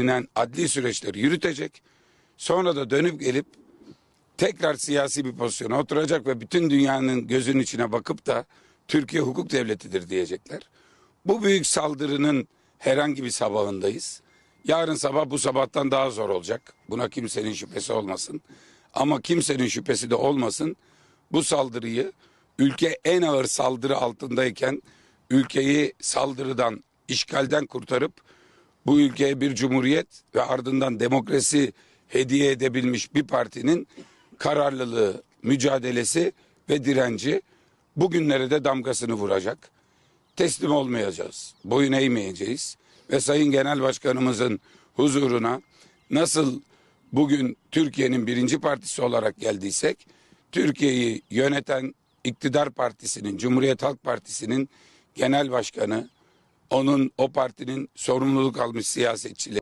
bilinen adli süreçleri yürütecek. Sonra da dönüp gelip tekrar siyasi bir pozisyona oturacak ve bütün dünyanın gözünün içine bakıp da Türkiye hukuk devletidir diyecekler. Bu büyük saldırının herhangi bir sabahındayız. Yarın sabah bu sabahtan daha zor olacak. Buna kimsenin şüphesi olmasın. Ama kimsenin şüphesi de olmasın. Bu saldırıyı ülke en ağır saldırı altındayken ülkeyi saldırıdan, işgalden kurtarıp bu ülkeye bir cumhuriyet ve ardından demokrasi hediye edebilmiş bir partinin kararlılığı, mücadelesi ve direnci bugünlere de damgasını vuracak. Teslim olmayacağız, boyun eğmeyeceğiz ve Sayın Genel Başkanımızın huzuruna nasıl bugün Türkiye'nin birinci partisi olarak geldiysek, Türkiye'yi yöneten iktidar partisinin, Cumhuriyet Halk Partisi'nin genel başkanı, onun o partinin sorumluluk almış siyasetçileri,